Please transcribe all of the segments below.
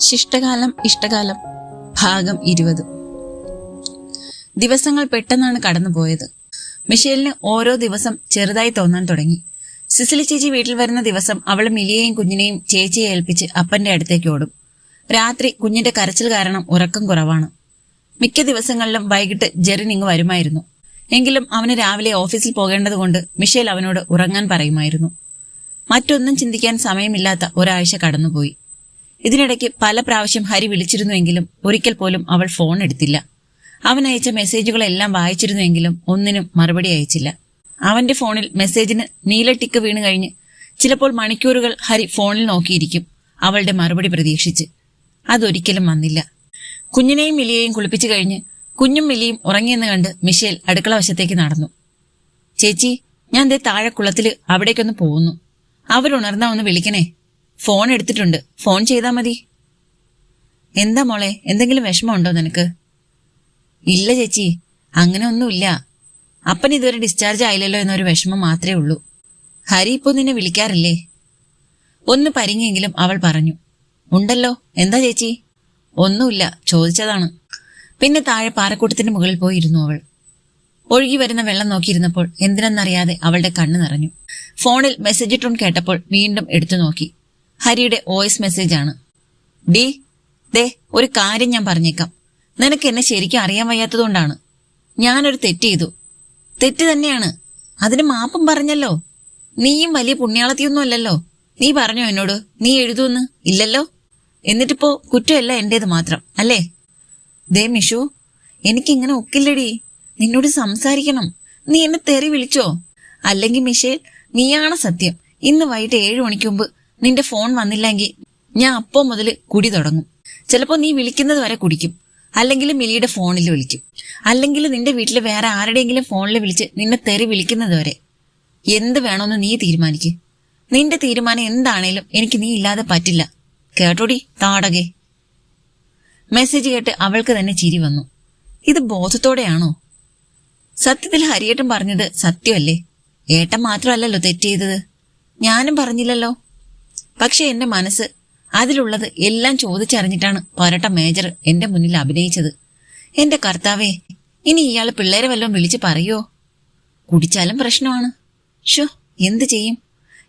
ശിഷ്ടകാലം ഇഷ്ടകാലം ഭാഗം ഇരുപത്. ദിവസങ്ങൾ പെട്ടെന്നാണ് കടന്നുപോയത്. മിഷേലിന് ഓരോ ദിവസം ചെറുതായി തോന്നാൻ തുടങ്ങി. സിസിലി ചേച്ചി വീട്ടിൽ വരുന്ന ദിവസം അവൾ മിലിയെയും കുഞ്ഞിനെയും ചേച്ചിയെ ഏൽപ്പിച്ച് അപ്പന്റെ അടുത്തേക്ക് ഓടും. രാത്രി കുഞ്ഞിന്റെ കരച്ചിൽ കാരണം ഉറക്കം കുറവാണ്. മിക്ക ദിവസങ്ങളിലും വൈകിട്ട് ജെറിൻ ഇങ്ങ് വരുമായിരുന്നു. എങ്കിലും അവന് രാവിലെ ഓഫീസിൽ പോകേണ്ടതുകൊണ്ട് മിഷേൽ അവനോട് ഉറങ്ങാൻ പറയുമായിരുന്നു. മറ്റൊന്നും ചിന്തിക്കാൻ സമയമില്ലാത്ത ഒരാഴ്ച കടന്നുപോയി. ഇതിനിടയ്ക്ക് പല പ്രാവശ്യം ഹരി വിളിച്ചിരുന്നുവെങ്കിലും ഒരിക്കൽ പോലും അവൾ ഫോൺ എടുത്തില്ല. അവൻ അയച്ച മെസ്സേജുകളെല്ലാം വായിച്ചിരുന്നുവെങ്കിലും ഒന്നിനും മറുപടി അയച്ചില്ല. അവന്റെ ഫോണിൽ മെസ്സേജിന് നീല ടിക്ക് വീണു കഴിഞ്ഞ് ചിലപ്പോൾ മണിക്കൂറുകൾ ഹരി ഫോണിൽ നോക്കിയിരിക്കും അവളുടെ മറുപടി പ്രതീക്ഷിച്ച്. അതൊരിക്കലും വന്നില്ല. കുഞ്ഞിനെയും മിലിയെയും കുളിപ്പിച്ചു കഴിഞ്ഞ് കുഞ്ഞും മിലിയും ഉറങ്ങിയെന്ന് കണ്ട് മിഷേൽ അടുക്കള വശത്തേക്ക് നടന്നു. ചേച്ചി ഞാൻ ദേ താഴെ കുളത്തിൽ അവിടേക്കൊന്ന് പോകുന്നു. അവരുണർന്നാ ഒന്ന് വിളിക്കണേ. ഫോൺ എടുത്തിട്ടുണ്ട്. ഫോൺ ചെയ്താൽ മതി. എന്താ മോളെ? എന്തെങ്കിലും വിഷമമുണ്ടോ നിനക്ക്? ഇല്ല ചേച്ചി. അങ്ങനെ ഒന്നുമില്ല. അപ്പൻ ഇതുവരെ ഡിസ്ചാർജ് ആയില്ലല്ലോ എന്നൊരു വിഷമം മാത്രമേ ഉള്ളൂ. ഹരി ഇപ്പോൾ നിന്നെ വിളിക്കാറില്ലേ? ഒന്ന് പരിങ്ങെങ്കിലും അവൾ പറഞ്ഞു. ഉണ്ടല്ലോ. എന്താ ചേച്ചി? ഒന്നുമില്ല. ചോദിച്ചതാണ്. പിന്നെ താഴെ പാറക്കൂട്ടത്തിന്റെ മുകളിൽ പോയി ഇരുന്നു അവൾ. ഒഴുകി വരുന്ന വെള്ളം നോക്കിയിരുന്നപ്പോൾ എന്തിനെന്നറിയാതെ അവളുടെ കണ്ണ് നിറഞ്ഞു. ഫോണിൽ മെസ്സേജ് ടോൺ കേട്ടപ്പോൾ വീണ്ടും എടുത്തു നോക്കി. ഹരിയുടെ വോയിസ് മെസ്സേജ് ആണ്. ഡി ദേ ഒരു കാര്യം ഞാൻ പറഞ്ഞേക്കാം. നിനക്ക് എന്നെ ശരിക്കും അറിയാൻ വയ്യാത്തതുകൊണ്ടാണ്. ഞാനൊരു തെറ്റ് ചെയ്തു. തെറ്റ് തന്നെയാണ്. അതിന് മാപ്പും പറഞ്ഞല്ലോ. നീയും വലിയ പുണ്യാളത്തിയൊന്നും അല്ലല്ലോ. നീ പറഞ്ഞോ എന്നോട്? നീ എഴുതൂന്ന് ഇല്ലല്ലോ? എന്നിട്ടിപ്പോ കുറ്റമല്ല എന്റേത് മാത്രം അല്ലേ? ദേ മിഷു എനിക്കിങ്ങനെ ഒക്കില്ലടി. നിന്നോട് സംസാരിക്കണം. നീ എന്നെ തെറി വിളിച്ചോ? അല്ലെങ്കിൽ മിഷേൽ നീയാണ് സത്യം. ഇന്ന് വൈകിട്ട് ഏഴു മണിക്ക് മുമ്പ് നിന്റെ ഫോൺ വന്നില്ലെങ്കിൽ ഞാൻ അപ്പോ മുതൽ കുടി തുടങ്ങും. ചിലപ്പോ നീ വിളിക്കുന്നത് വരെ കുടിക്കും. അല്ലെങ്കിൽ മിലിയുടെ ഫോണിൽ വിളിക്കും. അല്ലെങ്കിൽ നിന്റെ വീട്ടിൽ വേറെ ആരുടെയെങ്കിലും ഫോണിൽ വിളിച്ച് നിന്നെ തെറി വിളിക്കുന്നത് വരെ. എന്ത് വേണമെന്ന് നീ തീരുമാനിക്കും. നിന്റെ തീരുമാനം എന്താണേലും എനിക്ക് നീ ഇല്ലാതെ പറ്റില്ല. കേട്ടോടി താടകെ. മെസ്സേജ് കേട്ട് അവൾക്ക് തന്നെ ചിരി വന്നു. ഇത് ബോധത്തോടെയാണോ? സത്യത്തിൽ ഹരിയേട്ടൻ പറഞ്ഞത് സത്യമല്ലേ? ഏട്ടൻ മാത്രമല്ലല്ലോ തെറ്റ് ചെയ്തത്. ഞാനും പറഞ്ഞില്ലല്ലോ. പക്ഷെ എന്റെ മനസ്സ് അതിലുള്ളത് എല്ലാം ചോദിച്ചറിഞ്ഞിട്ടാണ് പരട്ട മേജർ എന്റെ മുന്നിൽ അഭിനയിച്ചത്. എന്റെ കർത്താവേ ഇനി ഇയാൾ പിള്ളേരെ വല്ലതും വിളിച്ച് പറയോ? കുടിച്ചാലും പ്രശ്നമാണ്. ഷോ എന്ത് ചെയ്യും?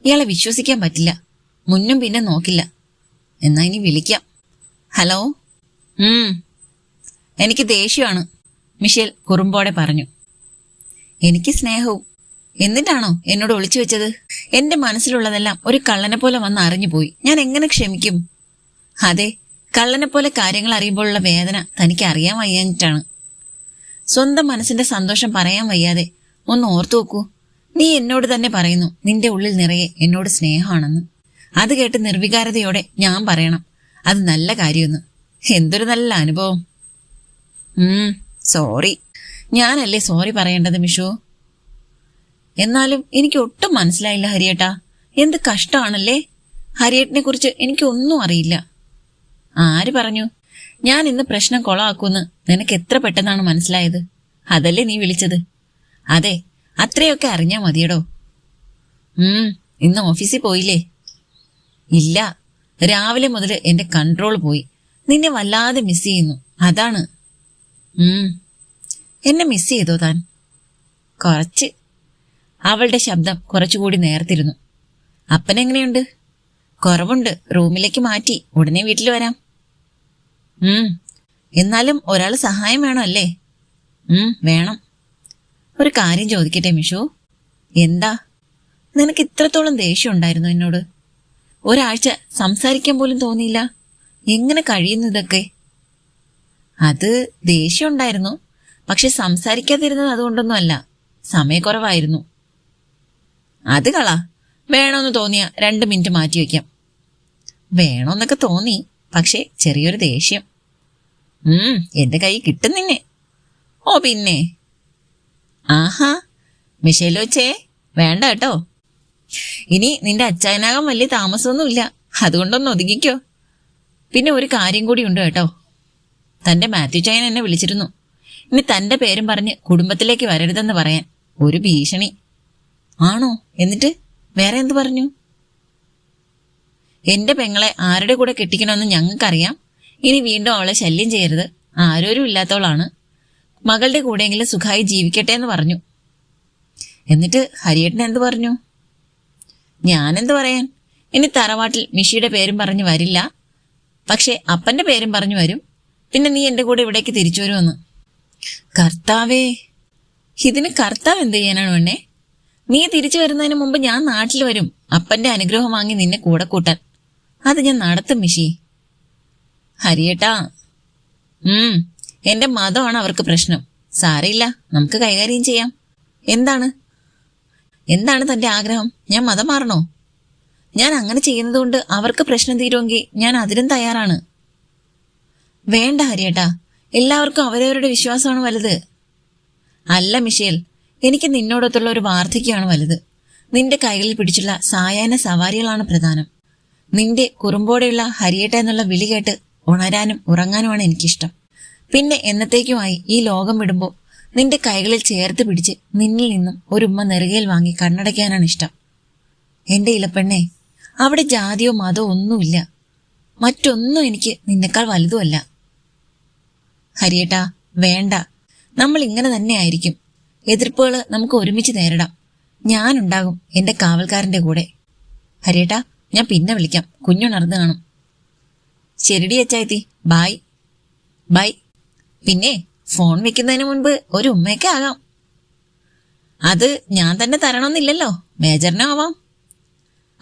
ഇയാളെ വിശ്വസിക്കാൻ പറ്റില്ല. മുന്നും പിന്നെ നോക്കില്ല. എന്നാ ഇനി വിളിക്കാം. ഹലോ? ഉം. എനിക്ക് ദേഷ്യമാണ്. മിഷേൽ കുറുമ്പോടെ പറഞ്ഞു. എനിക്ക് സ്നേഹവും എന്നിട്ടാണോ എന്നോട് ഒളിച്ചു വെച്ചത്? എന്റെ മനസ്സിലുള്ളതെല്ലാം ഒരു കള്ളനെ പോലെ വന്ന് അറിഞ്ഞുപോയി. ഞാൻ എങ്ങനെ ക്ഷമിക്കും? അതെ കള്ളനെ പോലെ കാര്യങ്ങൾ അറിയുമ്പോഴുള്ള വേദന തനിക്ക് അറിയാൻ വയ്യാഞ്ഞിട്ടാണ്. സ്വന്തം മനസ്സിന്റെ സന്തോഷം പറയാൻ വയ്യാതെ ഒന്ന് ഓർത്തു നോക്കൂ. നീ എന്നോട് തന്നെ പറയുന്നു നിന്റെ ഉള്ളിൽ നിറയെ എന്നോട് സ്നേഹമാണെന്ന്. അത് കേട്ട് നിർവികാരതയോടെ ഞാൻ പറയണം അത് നല്ല കാര്യമെന്ന്. എന്തൊരു നല്ല അനുഭവം. സോറി. ഞാനല്ലേ സോറി പറയേണ്ടത് മിഷു? എന്നാലും എനിക്ക് ഒട്ടും മനസ്സിലായില്ല ഹരിയേട്ടാ. എന്ത് കഷ്ടമാണല്ലേ ഹരിയേട്ടനെ കുറിച്ച് എനിക്കൊന്നും അറിയില്ല. ആര് പറഞ്ഞു? ഞാൻ ഇന്ന് പ്രശ്നം കൊളാക്കൂന്ന് നിനക്ക് എത്ര പെട്ടെന്നാണ് മനസ്സിലായത്? അതല്ലേ നീ വിളിച്ചത്? അതെ അത്രയൊക്കെ അറിഞ്ഞാ മതിയടോ. ഉം ഇന്ന് ഓഫീസിൽ പോയില്ലേ? ഇല്ല രാവിലെ മുതൽ എന്റെ കൺട്രോൾ പോയി. നിന്നെ വല്ലാതെ മിസ് ചെയ്യുന്നു. അതാണ്. ഉം എന്നെ മിസ് ചെയ്തോ താൻ? കുറച്ച് അവളുടെ ശബ്ദം കുറച്ചുകൂടി നേർത്തിരുന്നു. അപ്പനെങ്ങനെയുണ്ട് കുറവുണ്ട്. റൂമിലേക്ക് മാറ്റി. ഉടനെ വീട്ടിൽ വരാം. ഉം. എന്നാലും ഒരാൾ സഹായം വേണം അല്ലേ? ഉം വേണം. ഒരു കാര്യം ചോദിക്കട്ടെ മിഷു. എന്താ? നിനക്ക് ഇത്രത്തോളം ദേഷ്യം ഉണ്ടായിരുന്നു എന്നോട്. ഒരാഴ്ച സംസാരിക്കാൻ പോലും തോന്നിയില്ല. എങ്ങനെ കഴിയുന്നു ഇതൊക്കെ? അത് ദേഷ്യം ഉണ്ടായിരുന്നു. പക്ഷെ സംസാരിക്കാതിരുന്നത് അതുകൊണ്ടൊന്നും അല്ല. സമയക്കുറവായിരുന്നു. അത് കള. വേണമെന്ന് തോന്നിയ രണ്ട് മിനിറ്റ് മാറ്റി വെക്കാം. വേണമെന്നൊക്കെ തോന്നി പക്ഷേ ചെറിയൊരു ദേഷ്യം. ഉം എന്റെ കൈ കിട്ടും നിന്നെ. ഓ പിന്നെ. ആഹാ മിഷേലോച്ചേ വേണ്ട കേട്ടോ. ഇനി നിന്റെ അച്ചായനാകാൻ വലിയ താമസമൊന്നുമില്ല. അതുകൊണ്ടൊന്ന് ഒതുങ്ങിക്കോ. പിന്നെ ഒരു കാര്യം കൂടി ഉണ്ട് കേട്ടോ. തന്റെ മാത്യു ചായൻ എന്നെ വിളിച്ചിരുന്നു. ഇനി തന്റെ പേരും പറഞ്ഞ് കുടുംബത്തിലേക്ക് വരരുതെന്ന് പറയാൻ ഒരു ഭീഷണി. ആണോ? എന്നിട്ട് വേറെ എന്ത് പറഞ്ഞു? എന്റെ പെങ്ങളെ ആരുടെ കൂടെ കെട്ടിക്കണമെന്ന് ഞങ്ങൾക്കറിയാം. ഇനി വീണ്ടും അവളെ ശല്യം ചെയ്യരുത്. ആരോരും ഇല്ലാത്തവളാണ്. മകളുടെ കൂടെയെങ്കിലും സുഖായി ജീവിക്കട്ടെ എന്ന് പറഞ്ഞു. എന്നിട്ട് ഹരിയേട്ടൻ എന്ത് പറഞ്ഞു? ഞാനെന്ത് പറയാൻ? ഇനി തറവാട്ടിൽ മിഷിയുടെ പേരും പറഞ്ഞു വരില്ല. പക്ഷെ അപ്പന്റെ പേരും പറഞ്ഞു വരും. പിന്നെ നീ എന്റെ കൂടെ ഇവിടേക്ക് തിരിച്ചു വരുമെന്ന്. കർത്താവേ ഇതിന് കർത്താവ് എന്ത് ചെയ്യാനാണ് വേണേ നീ തിരിച്ചു വരുന്നതിന് മുമ്പ് ഞാൻ നാട്ടിൽ വരും. അപ്പന്റെ അനുഗ്രഹം വാങ്ങി നിന്നെ കൂടെ കൂട്ടാൻ. അത് ഞാൻ നടത്തും മിഷി. ഹരിയേട്ടാ. ഉം എന്റെ മതമാണ് അവർക്ക് പ്രശ്നം. സാരയില്ല നമുക്ക് കൈകാര്യം ചെയ്യാം. എന്താണ്? എന്താണ് തന്റെ ആഗ്രഹം? ഞാൻ മതം മാറണോ? ഞാൻ അങ്ങനെ ചെയ്യുന്നതുകൊണ്ട് അവർക്ക് പ്രശ്നം തീരുമെങ്കിൽ ഞാൻ അതിനും തയ്യാറാണ്. വേണ്ട ഹരിയേട്ടാ. എല്ലാവർക്കും അവരവരുടെ വിശ്വാസമാണ് വലുത്. അല്ല മിഷേൽ എനിക്ക് നിന്നോടൊത്തുള്ള ഒരു വാർദ്ധക്യമാണ് വലുത്. നിന്റെ കൈകളിൽ പിടിച്ചുള്ള സായാഹ്ന സവാരികളാണ് പ്രധാനം. നിന്റെ കുറുമ്പോടെയുള്ള ഹരിയേട്ട എന്നുള്ള വിളി കേട്ട് ഉണരാനും ഉറങ്ങാനുമാണ് എനിക്കിഷ്ടം. പിന്നെ എന്നത്തേക്കുമായി ഈ ലോകം വിടുമ്പോൾ നിന്റെ കൈകളിൽ ചേർത്ത് പിടിച്ച് നിന്നിൽ നിന്നും ഒരു ഉമ്മ നെറുകയിൽ വാങ്ങി കണ്ണടയ്ക്കാനാണ് ഇഷ്ടം. എന്റെ ഇലപ്പെണ്ണേ അവിടെ ജാതിയോ മതമോ ഒന്നുമില്ല. മറ്റൊന്നും എനിക്ക് നിന്നെക്കാൾ വലുതുമല്ല. ഹരിയേട്ടാ വേണ്ട. നമ്മൾ ഇങ്ങനെ തന്നെ ആയിരിക്കും. എതിർപ്പുകൾ നമുക്ക് ഒരുമിച്ച് നേരിടാം. ഞാനുണ്ടാകും എന്റെ കാവൽക്കാരന്റെ കൂടെ. ഹരിയേട്ടാ ഞാൻ പിന്നെ വിളിക്കാം. കുഞ്ഞുണർന്ന് കാണും. ശരിടി അച്ചായത്തി ബായ് ബൈ പിന്നെ ഫോൺ വെക്കുന്നതിന് മുൻപ് ഒരു ഉമ്മയൊക്കെ ആകാം. അത് ഞാൻ തന്നെ തരണമെന്നില്ലല്ലോ. മേജറിനും ആവാം.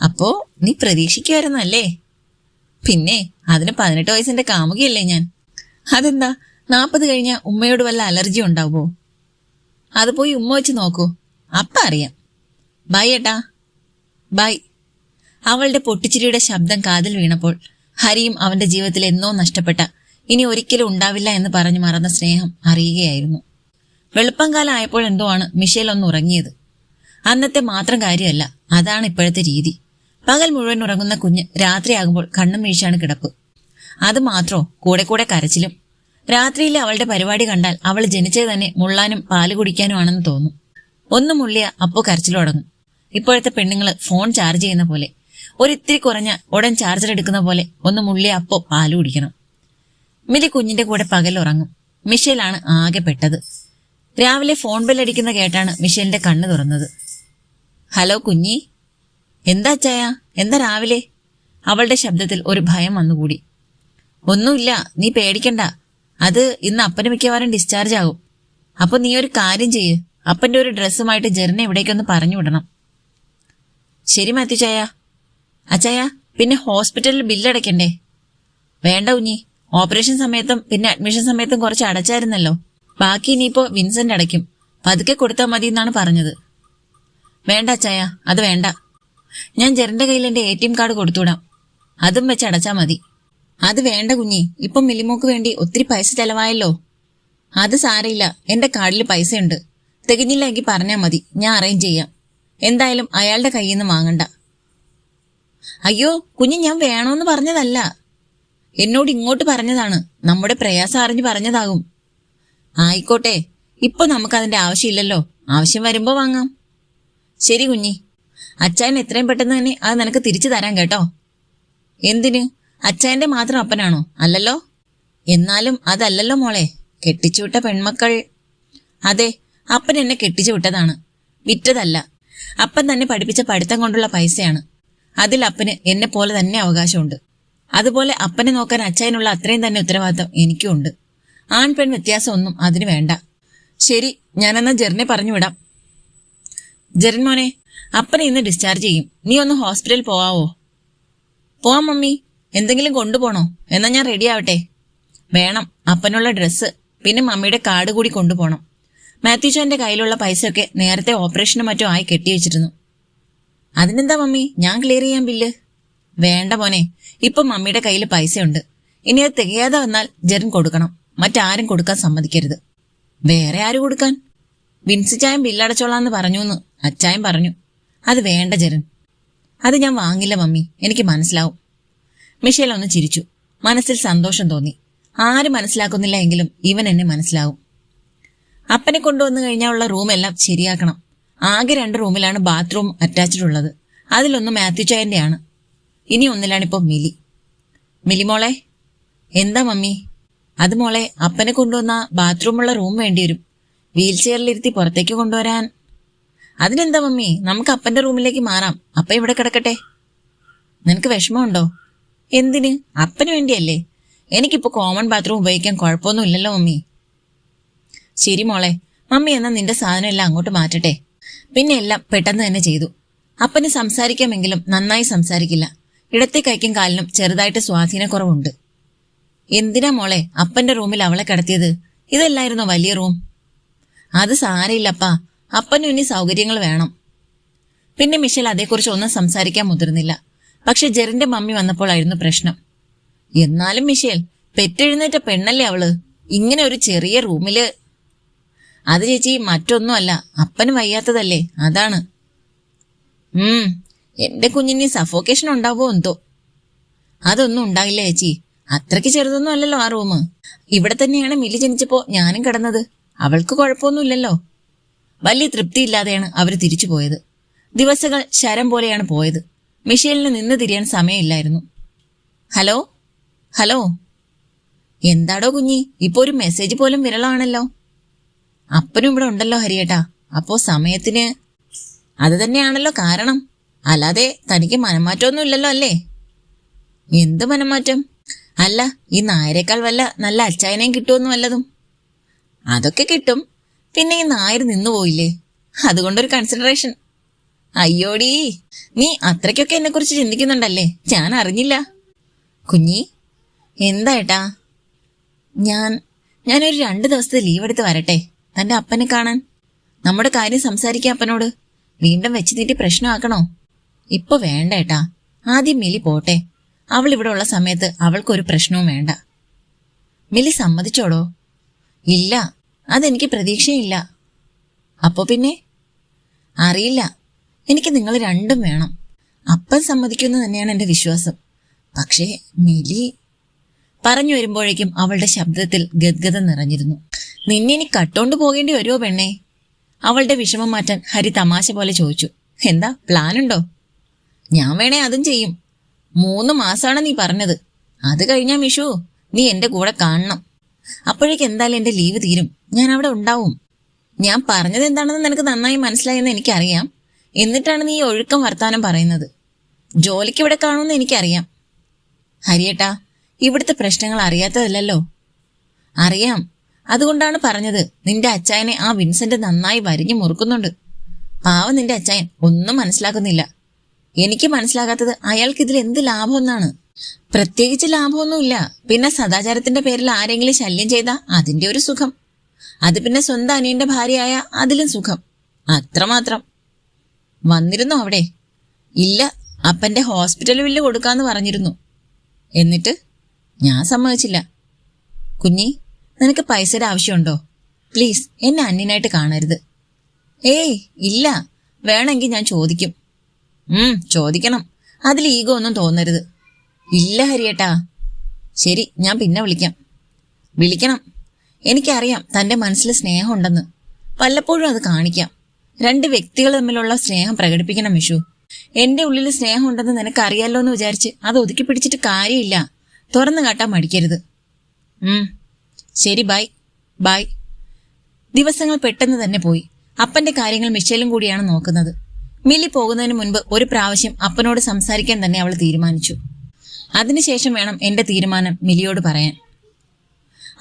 അപ്പോ നീ പ്രതീക്ഷിക്കുമായിരുന്നല്ലേ പിന്നെ അതിന് പതിനെട്ട് വയസ്സിന്റെ കാമുകിയല്ലേ ഞാൻ. അതെന്താ? നാൽപ്പത് കഴിഞ്ഞ ഉമ്മയോട് വല്ല അലർജി ഉണ്ടാവോ അത് പോയി ഉമ്മ വെച്ച് നോക്കൂ. അപ്പ അറിയാം. ബൈ ഏട്ടാ. ബൈ. അവളുടെ പൊട്ടിച്ചിരിയുടെ ശബ്ദം കാതിൽ വീണപ്പോൾ ഹരിയും അവന്റെ ജീവിതത്തിൽ എന്നോ നഷ്ടപ്പെട്ട ഇനി ഒരിക്കലും ഉണ്ടാവില്ല എന്ന് പറഞ്ഞു മറന്ന സ്നേഹം അറിയുകയായിരുന്നു. വെളുപ്പം കാലം ആയപ്പോൾ എന്തോ ആണ് മിഷേൽ ഒന്ന് ഉറങ്ങിയത്. അന്നത്തെ മാത്രം കാര്യമല്ല അതാണ് ഇപ്പോഴത്തെ രീതി. പകൽ മുഴുവൻ ഉറങ്ങുന്ന കുഞ്ഞ് രാത്രിയാകുമ്പോൾ കണ്ണും വീഴ്ചയാണ് കിടപ്പ്. അത് മാത്രോ കൂടെ കൂടെ കരച്ചിലും രാത്രിയിലെ അവളുടെ പരിപാടി കണ്ടാൽ അവൾ ജനിച്ചേ തന്നെ മുള്ളാനും പാൽ കുടിക്കാനും ആണെന്ന് തോന്നും. ഒന്ന് മുള്ളിയ അപ്പോ കരച്ചിലുടങ്ങും. ഇപ്പോഴത്തെ പെണ്ണുങ്ങൾ ഫോൺ ചാർജ് ചെയ്യുന്ന പോലെ ഒരിത്തിരി കുറഞ്ഞ ഉടൻ ചാർജർ എടുക്കുന്ന പോലെ ഒന്ന് മുള്ളിയ അപ്പോ പാൽ കുടിക്കണം. മിലി കുഞ്ഞിന്റെ കൂടെ പകൽ ഉറങ്ങും മിഷേലാണ് ആകെ പെട്ടത്. രാവിലെ ഫോൺ ബെല്ലടിക്കുന്ന കേട്ടാണ് മിഷേലിന്റെ കണ്ണ് തുറന്നത്. ഹലോ കുഞ്ഞി. എന്താ ചായ എന്താ രാവിലെ? അവളുടെ ശബ്ദത്തിൽ ഒരു ഭയം വന്നുകൂടി. ഒന്നുമില്ല നീ പേടിക്കണ്ട. അത് ഇന്ന് അപ്പന് മിക്കവാറും ഡിസ്ചാർജ് ആകും. അപ്പൊ നീ ഒരു കാര്യം ചെയ്യ്. അപ്പന്റെ ഒരു ഡ്രസ്സുമായിട്ട് ജെറിനെ ഇവിടേക്കൊന്ന് പറഞ്ഞു വിടണം. ശരി മാത്യു ചായ അച്ചായ പിന്നെ ഹോസ്പിറ്റലിൽ ബില്ലടയ്ക്കണ്ടേ വേണ്ട കുഞ്ഞി. ഓപ്പറേഷൻ സമയത്തും പിന്നെ അഡ്മിഷൻ സമയത്തും കുറച്ച് അടച്ചായിരുന്നല്ലോ. ബാക്കി ഇനിയിപ്പോ വിൻസെന്റ് അടയ്ക്കും. പതുക്കെ കൊടുത്താൽ മതി എന്നാണ് പറഞ്ഞത്. വേണ്ട അച്ചായ അത് വേണ്ട. ഞാൻ ജെറിന്റെ കയ്യിൽ എന്റെ എ ടി എം കാർഡ് കൊടുത്തുവിടാം. അതും വെച്ച് അടച്ചാൽ മതി. അത് വേണ്ട കുഞ്ഞി. ഇപ്പം മിലിമോക്ക് വേണ്ടി ഒത്തിരി പൈസ ചെലവായല്ലോ. അത് സാരയില്ല എന്റെ കാർഡിൽ പൈസയുണ്ട്. തികഞ്ഞില്ല എങ്കിൽ പറഞ്ഞാൽ മതി. ഞാൻ അറേഞ്ച് ചെയ്യാം. എന്തായാലും അയാളുടെ കയ്യിൽ നിന്ന് വാങ്ങണ്ട. അയ്യോ കുഞ്ഞ് ഞാൻ വേണോന്ന് പറഞ്ഞതല്ല. എന്നോട് ഇങ്ങോട്ട് പറഞ്ഞതാണ്. നമ്മുടെ പ്രയാസം അറിഞ്ഞ് പറഞ്ഞതാകും. ആയിക്കോട്ടെ. ഇപ്പൊ നമുക്കതിന്റെ ആവശ്യമില്ലല്ലോ. ആവശ്യം വരുമ്പോ വാങ്ങാം. ശരി കുഞ്ഞി. അച്ചായൻ എത്രയും പെട്ടെന്ന് തന്നെ അത് നിനക്ക് തിരിച്ചു തരാം കേട്ടോ. എന്തിന്? അച്ചായന്റെ മാത്രം അപ്പനാണോ? അല്ലല്ലോ? എന്നാലും അതല്ലല്ലോ മോളെ. കെട്ടിച്ചുവിട്ട പെൺമക്കൾ. അതെ അപ്പൻ എന്നെ കെട്ടിച്ചു വിട്ടതാണ്. വിറ്റതല്ല. അപ്പൻ തന്നെ പഠിപ്പിച്ച പഠിത്തം കൊണ്ടുള്ള പൈസയാണ്. അതിൽ അപ്പന് എന്നെ പോലെ തന്നെ അവകാശമുണ്ട്. അതുപോലെ അപ്പനെ നോക്കാൻ അച്ചായനുള്ള അത്രയും തന്നെ ഉത്തരവാദിത്തം എനിക്കും ഉണ്ട്. ആൺ പെൺ വ്യത്യാസമൊന്നും അതിന് വേണ്ട. ശരി ഞാനെന്നാ ജെറിനെ പറഞ്ഞു വിടാം. ജെറിൻ മോനെ അപ്പനെ ഇന്ന് ഡിസ്ചാർജ് ചെയ്യും. നീ ഒന്ന് ഹോസ്പിറ്റലിൽ പോവാവോ? പോവാം മമ്മി. എന്തെങ്കിലും കൊണ്ടുപോണോ? എന്നാ ഞാൻ റെഡി ആവട്ടെ. വേണം അപ്പനുള്ള ഡ്രസ്സ് പിന്നെ മമ്മിയുടെ കാർഡ് കൂടി കൊണ്ടുപോകണം മാത്യു ചോന്റെ കയ്യിലുള്ള പൈസയൊക്കെ നേരത്തെ ഓപ്പറേഷനും മറ്റോ ആയി കെട്ടിവെച്ചിരുന്നു അതിനെന്താ മമ്മി? ഞാൻ ക്ലിയർ ചെയ്യാൻ ബില്ല് വേണ്ട മോനെ ഇപ്പൊ മമ്മിയുടെ കയ്യിൽ പൈസയുണ്ട്. ഇനി അത് തികയാതെ വന്നാൽ ജെറിൻ കൊടുക്കണം. മറ്റാരും കൊടുക്കാൻ സമ്മതിക്കരുത്. വേറെ ആര് കൊടുക്കാൻ? വിൻസിച്ചായം ബില്ലടച്ചോളാന്ന് പറഞ്ഞൂന്ന് അച്ചായം പറഞ്ഞു. അത് വേണ്ട ജെറിൻ. അത് ഞാൻ വാങ്ങില്ല മമ്മി. എനിക്ക് മനസ്സിലാവും. മിഷേൽ ഒന്ന് ചിരിച്ചു. മനസ്സിൽ സന്തോഷം തോന്നി. ആരും മനസ്സിലാക്കുന്നില്ല എങ്കിലും ഇവൻ എന്നെ മനസ്സിലാവും. അപ്പനെ കൊണ്ടുവന്നു കഴിഞ്ഞാൽ ഉള്ള റൂമെല്ലാം ശരിയാക്കണം. ആകെ രണ്ട് റൂമിലാണ് ബാത്റൂം അറ്റാച്ച്ഡ് ഉള്ളത്. അതിലൊന്ന് മാത്യു ചായന്റെയാണ്. ഇനി ഒന്നിലാണിപ്പോ മിലി. മിലി മോളെ എന്താ മമ്മി? അത് മോളെ അപ്പനെ കൊണ്ടുവന്ന ബാത്റൂമുള്ള റൂം വേണ്ടിവരും. വീൽ ചെയറിലിരുത്തി പുറത്തേക്ക് കൊണ്ടുവരാൻ. അതിനെന്താ മമ്മി? നമുക്ക് അപ്പന്റെ റൂമിലേക്ക് മാറാം. അപ്പ ഇവിടെ കിടക്കട്ടെ. നിനക്ക് വിഷമമുണ്ടോ? എന്തിന്? അപ്പന് വേണ്ടിയല്ലേ? എനിക്കിപ്പോ കോമൺ ബാത്റൂം ഉപയോഗിക്കാൻ കുഴപ്പമൊന്നും ഇല്ലല്ലോ മമ്മി. ശരി മോളെ മമ്മി എന്നാ നിന്റെ സാധനം എല്ലാം അങ്ങോട്ട് മാറ്റട്ടെ. പിന്നെ എല്ലാം പെട്ടെന്ന് തന്നെ ചെയ്തു. അപ്പന് സംസാരിക്കാമെങ്കിലും നന്നായി സംസാരിക്കില്ല. ഇടത്തെ കൈക്കും കാലിനും ചെറുതായിട്ട് സ്വാധീനക്കുറവുണ്ട്. എന്തിനാ മോളെ അപ്പന്റെ റൂമിൽ അവളെ കിടത്തിയത്? ഇതല്ലായിരുന്നോ വലിയ റൂം? അത് സാരയില്ലപ്പാ അപ്പനും ഇനി സൗകര്യങ്ങൾ വേണം. പിന്നെ മിഷൽ അതേക്കുറിച്ച് ഒന്നും സംസാരിക്കാൻ മുതിർന്നില്ല. പക്ഷെ ജെറിന്റെ മമ്മി വന്നപ്പോഴായിരുന്നു പ്രശ്നം. എന്നാലും മിഷേൽ പെറ്റെഴുന്നേറ്റ പെണ്ണല്ലേ അവൾ? ഇങ്ങനെ ഒരു ചെറിയ റൂമിൽ. അത് ചേച്ചി മറ്റൊന്നുമല്ല അപ്പന് വയ്യാത്തതല്ലേ അതാണ്. ഉം എന്റെ കുഞ്ഞിന് സഫോക്കേഷൻ ഉണ്ടാവോ എന്തോ? അതൊന്നും ഉണ്ടായില്ല ചേച്ചി. അത്രയ്ക്ക് ചെറുതൊന്നും അല്ലല്ലോ ആ റൂം. ഇവിടെ തന്നെയാണ് മിലി ജനിച്ചപ്പോ ഞാനും കിടന്നത്. അവൾക്ക് കുഴപ്പമൊന്നുമില്ലല്ലോ. വലിയ തൃപ്തിയില്ലാതെയാണ് അവർ തിരിച്ചു പോയത്. ദിവസങ്ങൾ ശരം പോലെയാണ് പോയത്. മിഷേലിന് നിന്ന് തിരിയാൻ സമയമില്ലായിരുന്നു. ഹലോ? ഹലോ? എന്താടോ കുഞ്ഞി? ഇപ്പൊ ഒരു മെസ്സേജ് പോലും വിരളാണല്ലോ. അപ്പനും ഇവിടെ ഉണ്ടല്ലോ ഹരിയേട്ടാ. അപ്പോ സമയത്തിന് അത് തന്നെയാണല്ലോ കാരണം. അല്ലാതെ തനിക്ക് മനംമാറ്റമൊന്നും ഇല്ലല്ലോ അല്ലേ? എന്ത് മനംമാറ്റം? അല്ല ഈ നായരെക്കാൾ വല്ല നല്ല അച്ചായനെയും കിട്ടുമെന്ന് വല്ലതും. അതൊക്കെ കിട്ടും. പിന്നെ ഈ നായർ നിന്നു നിന്നുപോയില്ലേ? അതുകൊണ്ടൊരു കൺസിഡറേഷൻ അയ്യോടീ നീ അത്രയ്ക്കൊക്കെ എന്നെ കുറിച്ച് ചിന്തിക്കുന്നുണ്ടല്ലേ? ഞാൻ അറിഞ്ഞില്ല. കുഞ്ഞി എന്തായിട്ടാ ഞാൻ ഞാനൊരു രണ്ട് ദിവസത്തെ ലീവ് എടുത്ത് വരട്ടെ തന്റെ അപ്പനെ കാണാൻ. നമ്മുടെ കാര്യം സംസാരിക്കാം അപ്പനോട്. വീണ്ടും വെച്ച് നീട്ടി പ്രശ്നമാക്കണോ? ഇപ്പൊ വേണ്ട ഏട്ടാ ആദ്യം മിലി പോട്ടെ. അവൾ ഇവിടെ ഉള്ള സമയത്ത് അവൾക്കൊരു പ്രശ്നവും വേണ്ട. മിലി സമ്മതിച്ചോടോ? ഇല്ല അതെനിക്ക് പ്രതീക്ഷയില്ല. അപ്പോ പിന്നെ? അറിയില്ല. എനിക്ക് നിങ്ങൾ രണ്ടും വേണം. അപ്പൻ സമ്മതിക്കുന്നു തന്നെയാണ് എന്റെ വിശ്വാസം. പക്ഷേ മിലി പറഞ്ഞു വരുമ്പോഴേക്കും അവളുടെ ശബ്ദത്തിൽ ഗദ്ഗതം നിറഞ്ഞിരുന്നു. നിന്നെ ഇനി കട്ടോണ്ട് പോകേണ്ടി വരുമോ പെണ്ണേ? അവളുടെ വിഷമം മാറ്റാൻ ഹരി തമാശ പോലെ ചോദിച്ചു. എന്താ പ്ലാൻ ഉണ്ടോ ഞാൻ വേണേ അതും ചെയ്യും. മൂന്ന് മാസമാണ് നീ പറഞ്ഞത്. അത് കഴിഞ്ഞാ മിഷു നീ എന്റെ കൂടെ കാണണം. അപ്പോഴേക്ക് എന്തായാലും എന്റെ ലീവ് തീരും. ഞാൻ അവിടെ ഉണ്ടാവും. ഞാൻ പറഞ്ഞത് എന്താണെന്ന് നിനക്ക് നന്നായി മനസ്സിലായെന്ന് എനിക്കറിയാം. എന്നിട്ടാണ് നീ ഒഴുക്കം വർത്താനം പറയുന്നത്? ജോലിക്ക് ഇവിടെ കാണുമെന്ന് എനിക്കറിയാം. ഹരിയേട്ടാ ഇവിടുത്തെ പ്രശ്നങ്ങൾ അറിയാത്തതല്ലോ അറിയാം. അതുകൊണ്ടാണ് പറഞ്ഞത് നിന്റെ അച്ചായനെ ആ വിൻസെന്റ് നന്നായി വരിഞ്ഞു മുറുക്കുന്നുണ്ട്. പാവം നിന്റെ അച്ചായൻ ഒന്നും മനസ്സിലാക്കുന്നില്ല. എനിക്ക് മനസ്സിലാകാത്തത് അയാൾക്ക് ഇതിൽ എന്ത് ലാഭം എന്നാണ് പ്രത്യേകിച്ച് ലാഭമൊന്നുമില്ല. പിന്നെ സദാചാരത്തിന്റെ പേരിൽ ആരെങ്കിലും ശല്യം ചെയ്താ അതിന്റെ ഒരു സുഖം. അത് പിന്നെ സ്വന്തം അനിയന്റെ ഭാര്യയായ അതിലും സുഖം. അത്രമാത്രം. വന്നിരുന്നോ അവിടെ? ഇല്ല അപ്പന്റെ ഹോസ്പിറ്റൽ ബില്ല് കൊടുക്കാന്ന് പറഞ്ഞിരുന്നു. എന്നിട്ട്? ഞാൻ സമ്മതിച്ചില്ല. കുഞ്ഞി നിനക്ക് പൈസയുടെ ആവശ്യമുണ്ടോ? പ്ലീസ് എന്നെ അന്യനായിട്ട് കാണരുത്. ഏയ് ഇല്ല വേണമെങ്കിൽ ഞാൻ ചോദിക്കും. ഉം ചോദിക്കണം. അതിൽ ഈഗോ ഒന്നും തോന്നരുത്. ഇല്ല ഹരിയേട്ടാ. ശരി ഞാൻ പിന്നെ വിളിക്കാം. വിളിക്കണം. എനിക്കറിയാം തന്റെ മനസ്സിൽ സ്നേഹമുണ്ടെന്ന്. വല്ലപ്പോഴും അത് കാണിക്കാം. രണ്ട് വ്യക്തികൾ തമ്മിലുള്ള സ്നേഹം പ്രകടിപ്പിക്കണം വിഷു. എന്റെ ഉള്ളിൽ സ്നേഹം സ്നേഹമുണ്ടെന്ന് നിനക്കറിയാലോ എന്ന് വിചാരിച്ച് അത് ഒതുക്കി പിടിച്ചിട്ട് കാര്യമില്ല. തുറന്നു കാട്ടാൻ മടിക്കരുത്. ഉം. ശരി ബായ് ബായ് ദിവസങ്ങൾ പെട്ടെന്ന് തന്നെ പോയി. അപ്പന്റെ കാര്യങ്ങൾ മിഷേലും കൂടിയാണ് നോക്കുന്നത്. മില്ലി പോകുന്നതിന് മുൻപ് ഒരു പ്രാവശ്യം അപ്പനോട് സംസാരിക്കാൻ തന്നെ അവൾ തീരുമാനിച്ചു. അതിനുശേഷം വേണം എന്റെ തീരുമാനം മിലിയോട് പറയാൻ.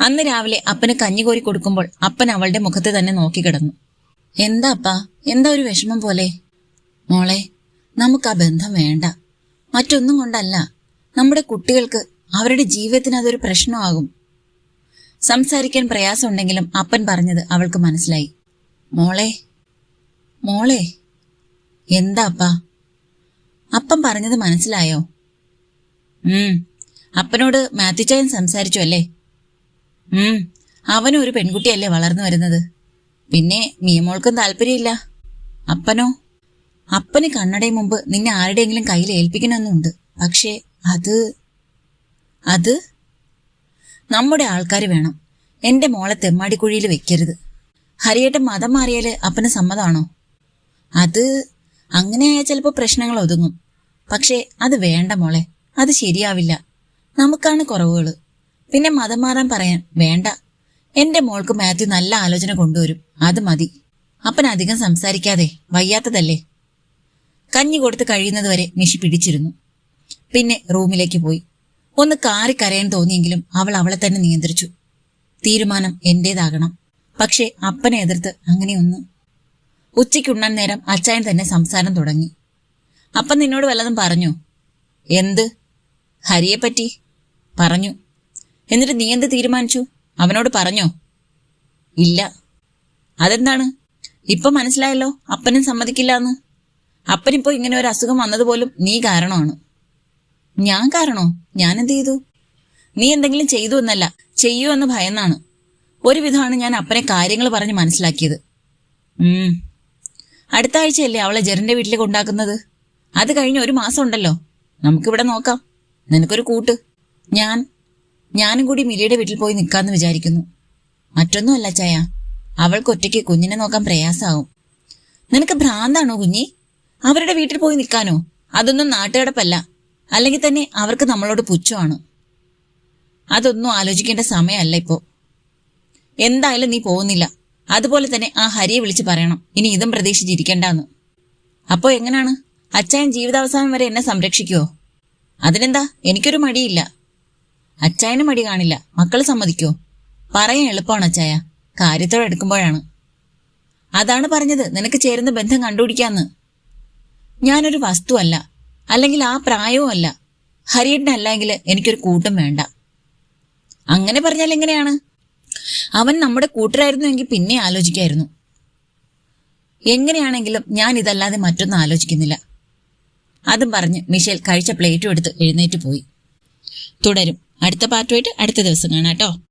അന്ന് രാവിലെ അപ്പന് കഞ്ഞി കോരി കൊടുക്കുമ്പോൾ അപ്പൻ അവളുടെ മുഖത്ത് തന്നെ നോക്കിക്കിടന്നു. എന്താ അപ്പാ? എന്താ ഒരു വിഷമം പോലെ? മോളെ നമുക്ക് ആ ബന്ധം വേണ്ട. മറ്റൊന്നും കൊണ്ടല്ല. നമ്മുടെ കുട്ടികൾക്ക് അവരുടെ ജീവിതത്തിന് അതൊരു പ്രശ്നമാകും. സംസാരിക്കാൻ പ്രയാസമുണ്ടെങ്കിലും അപ്പൻ പറഞ്ഞത് അവൾക്ക് മനസ്സിലായി. മോളെ മോളെ എന്താ അപ്പാ? അപ്പൻ പറഞ്ഞത് മനസ്സിലായോ? ഉം അപ്പനോട് മാത്യുച്ചായൻ സംസാരിച്ചു അല്ലേ? ഉം അവനും ഒരു പെൺകുട്ടിയല്ലേ വളർന്നു വരുന്നത്? പിന്നെ മിയമോൾക്കും താല്പര്യമില്ല. അപ്പനോ? അപ്പന് കണ്ണടയും മുമ്പ് നിന്നെ ആരുടെയെങ്കിലും കയ്യിൽ ഏൽപ്പിക്കണമെന്നുണ്ട്. പക്ഷേ അത് അത് നമ്മുടെ ആൾക്കാർ വേണം. എന്റെ മോളെ തെമ്മാടിക്കുഴിയിൽ വെക്കരുത്. ഹരിയേട്ട മതം മാറിയാൽ അപ്പന് സമ്മതമാണോ അത് അങ്ങനെയായാൽ ചിലപ്പോൾ പ്രശ്നങ്ങൾ ഒതുങ്ങും. പക്ഷേ അത് വേണ്ട മോളെ. അത് ശരിയാവില്ല. നമുക്കാണ് കുറവുകൾ പിന്നെ മതം മാറാൻ പറയാൻ വേണ്ട. എന്റെ മോൾക്ക് മാത്യു നല്ല ആലോചന കൊണ്ടുവരും. അത് മതി. അപ്പൻ അധികം സംസാരിക്കാതെ വയ്യാത്തതല്ലേ? കഞ്ഞി കൊടുത്ത് കഴിയുന്നതുവരെ നിഷി പിടിച്ചിരുന്നു. പിന്നെ റൂമിലേക്ക് പോയി. ഒന്ന് കാറി കരയാൻ തോന്നിയെങ്കിലും അവൾ അവളെ തന്നെ നിയന്ത്രിച്ചു. തീരുമാനം എന്റേതാകണം. പക്ഷേ അപ്പനെ എതിർത്ത് ഉച്ചയ്ക്ക് ഉച്ചയ്ക്കുണ്ണാൻ നേരം അച്ചായൻ തന്നെ സംസാരം തുടങ്ങി. അപ്പൻ നിന്നോട് വല്ലതും പറഞ്ഞു? എന്ത്? ഹരിയെപ്പറ്റി? പറഞ്ഞു. എന്നിട്ട് നീ എന്ത് തീരുമാനിച്ചു? അവനോട് പറഞ്ഞോ ഇല്ല. അതെന്താണ്? ഇപ്പൊ മനസ്സിലായല്ലോ അപ്പനും സമ്മതിക്കില്ല എന്ന് അപ്പനിപ്പോ ഇങ്ങനെ ഒരു അസുഖം വന്നതുപോലും നീ കാരണമാണ്. ഞാൻ കാരണോ? ഞാൻ എന്ത് ചെയ്തു? നീ എന്തെങ്കിലും ചെയ്തു എന്നല്ല ചെയ്യൂ എന്ന് ഭയന്നാണ്. ഒരു വിധമാണ് ഞാൻ അപ്പനെ കാര്യങ്ങൾ പറഞ്ഞ് മനസ്സിലാക്കിയത്. ഉം. അടുത്ത ആഴ്ചയല്ലേ അവളെ ജെറിന്റെ വീട്ടിലേക്ക് ഉണ്ടാക്കുന്നത് അത് കഴിഞ്ഞ് ഒരു മാസം ഉണ്ടല്ലോ നമുക്കിവിടെ നോക്കാം. നിനക്കൊരു കൂട്ട്. ഞാൻ ഞാനും കൂടി മിലിയുടെ വീട്ടിൽ പോയി നിൽക്കാന്ന് വിചാരിക്കുന്നു. മറ്റൊന്നുമല്ല ചായ. അവൾക്ക് ഒറ്റയ്ക്ക് കുഞ്ഞിനെ നോക്കാൻ പ്രയാസാവും. നിനക്ക് ഭ്രാന്താണോ കുഞ്ഞി? അവരുടെ വീട്ടിൽ പോയി നിൽക്കാനോ? അതൊന്നും നാട്ടുകടപ്പല്ല. അല്ലെങ്കിൽ തന്നെ അവർക്ക് നമ്മളോട് പുച്ഛമാണ്. അതൊന്നും ആലോചിക്കേണ്ട സമയമല്ല ഇപ്പോ. എന്തായാലും നീ പോകുന്നില്ല. അതുപോലെ തന്നെ ആ ഹരിയെ വിളിച്ച് പറയണം. ഇനി ഇതും പ്രതീക്ഷിച്ചിരിക്കണ്ടെന്ന്. അപ്പോ എങ്ങനാണ്? അച്ചായൻ ജീവിതാവസാനം വരെ എന്നെ സംരക്ഷിക്കുവോ? അതിനെന്താ? എനിക്കൊരു മടിയില്ല. അച്ചായന് മടി കാണില്ല. മക്കൾ സമ്മതിക്കോ? പറയാൻ എളുപ്പമാണ് അച്ചായ. കാര്യത്തോടെ എടുക്കുമ്പോഴാണ്. അതാണ് പറഞ്ഞത്. നിനക്ക് ചേരുന്ന ബന്ധം കണ്ടുപിടിക്കാന്ന്. ഞാനൊരു വസ്തുവല്ല. അല്ലെങ്കിൽ ആ പ്രായവും അല്ല ഹരിയേട്ടനല്ലെങ്കിൽ എനിക്കൊരു കൂട്ടം വേണ്ട. അങ്ങനെ പറഞ്ഞാൽ എങ്ങനെയാണ്? അവൻ നമ്മുടെ കൂട്ടരായിരുന്നു എങ്കിൽ പിന്നെ ആലോചിക്കായിരുന്നു. എങ്ങനെയാണെങ്കിലും ഞാൻ ഇതല്ലാതെ മറ്റൊന്നും ആലോചിക്കുന്നില്ല. അതും പറഞ്ഞ് മിഷേൽ കഴിച്ച പ്ലേറ്റും എടുത്ത് എഴുന്നേറ്റ് പോയി. തുടരും. അടുത്ത പാർട്ടുമായിട്ട് അടുത്ത ദിവസം കാണാം കേട്ടോ.